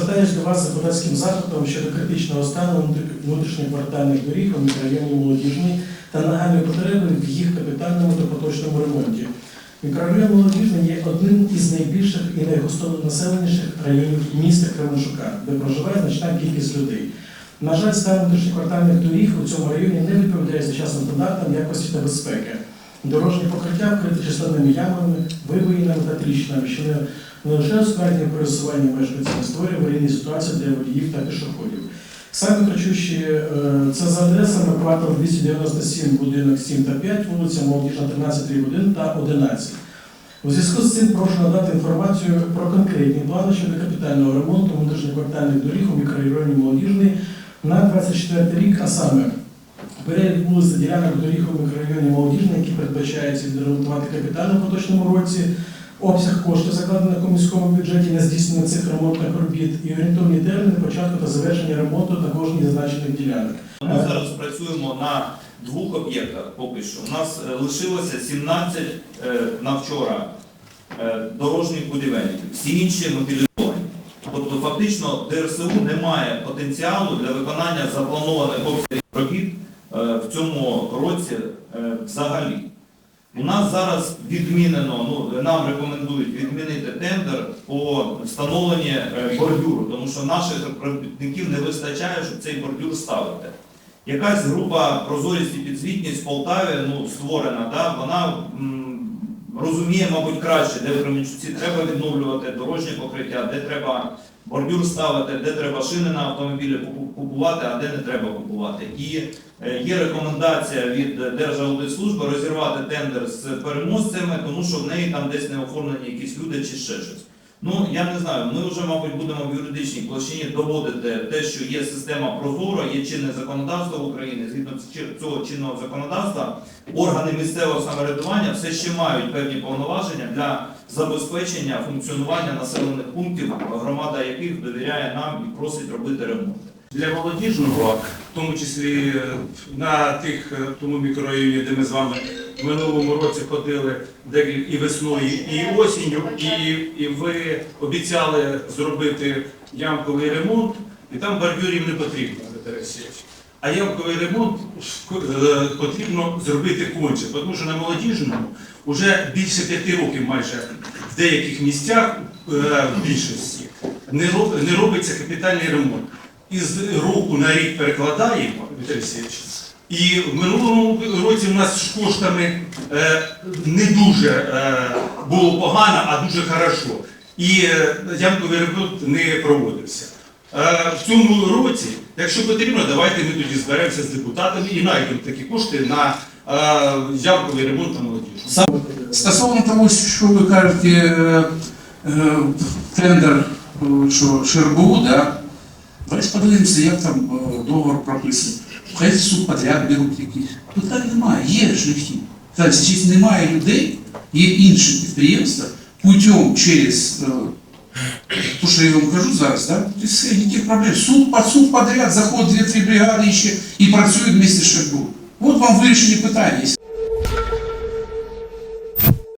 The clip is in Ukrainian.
звертаюся до вас з депутатським запитом щодо критичного стану внутрі- внутрішньоквартальних доріг у мікрорайоні Молодіжний та нагальної потреби в їх капітальному та поточному ремонті. Мікрорайон Молодіжний є одним із найбільших і найгустонаселеніших районів міста Кременчука, де проживає значна кількість людей. На жаль, стан внутрішньоквартальних доріг у цьому районі не відповідає сучасним стандартам якості та безпеки. Дорожні покриття вкриті численними ямами, вибоїнами та тріщинами, що не лише ускладнює пересування мешканців, створює аварійні ситуації для водіїв та пішоходів. Саме кричущі е, це за адресами квартал 297, будинок 7 та 5, вулиця Молодіжна 13, 3, 1 та 11. У зв'язку з цим прошу надати інформацію про конкретні плани щодо капітального ремонту внутрішньоквартальних доріг у мікрорайоні Молодіжний на 24 рік, а саме перелік вулиць ділянок доріг у мікрорайоні Молодіжний, які передбачається відремонтувати капітально в поточному році, обсяг коштів закладених у міському бюджеті на здійснення цих ремонтних робіт і орієнтовні терміни початку та завершення ремонту на кожній зазначених ділянок. Ми зараз працюємо на двох об'єктах поки що. У нас е, лишилося 17 е, на вчора е, дорожніх будівельників. Всі інші мобілізовані. Тобто фактично ДРСУ не має потенціалу для виконання запланованих обсягів робіт в цьому році е, взагалі. У нас зараз відмінено, ну нам рекомендують відмінити тендер по встановленні е, бордюру, тому що наших робітників не вистачає, щоб цей бордюр ставити. Якась група прозорість і підзвітність в Полтаві ну, створена, да? вона розуміє, мабуть, краще, де в Кременчуці треба відновлювати дорожнє покриття, де треба бордюр ставити, де треба шини на автомобілі купувати, а де не треба купувати. І е, є рекомендація від Держаудитслужби розірвати тендер з переможцями, тому що в неї там десь не оформлені якісь люди чи ще щось. Ну, я не знаю, ми вже, мабуть, будемо в юридичній площині доводити те, що є система прозора, є чинне законодавство в Україні. Згідно цього чинного законодавства, органи місцевого самоврядування все ще мають певні повноваження для забезпечення функціонування населених пунктів, громада яких довіряє нам і просить робити ремонт. Для молодіжного, в тому числі е, на тих е, тому мікрорайоні, де ми з вами в минулому році ходили і весною, і осінню, і, і ви обіцяли зробити ямковий ремонт, і там бордюрів не потрібно, Дмитро А ямковий ремонт е, потрібно зробити конче, тому що на молодіжному вже більше п'яти років майже в деяких місцях, е, в більшості, не роб- не робиться капітальний ремонт. Із року на рік перекладаємо, Віталій Олексійович, і в минулому році у нас з коштами е, не дуже е, було погано, а дуже хорошо. І е, ямковий ремонт не проводився. Е, в цьому році, якщо потрібно, давайте ми тоді зберемося з депутатами і знайдемо такі кошти на е, ямковий ремонт на молодіжну. Стосовно того, що ви кажете, е, е, тендер, е, що ШРБУ, да? давайте подивимося, як там е, договор прописаний. Хай суд подряд беруть якісь. Тут так немає, є шляхи. Так, зараз немає людей, є інші підприємства, путем через, те, що я вам кажу зараз, да? ніяких проблем. Суд, по суд подряд, заходить дві-три бригади ще і працюють місті Шербург. От вам вирішені питання.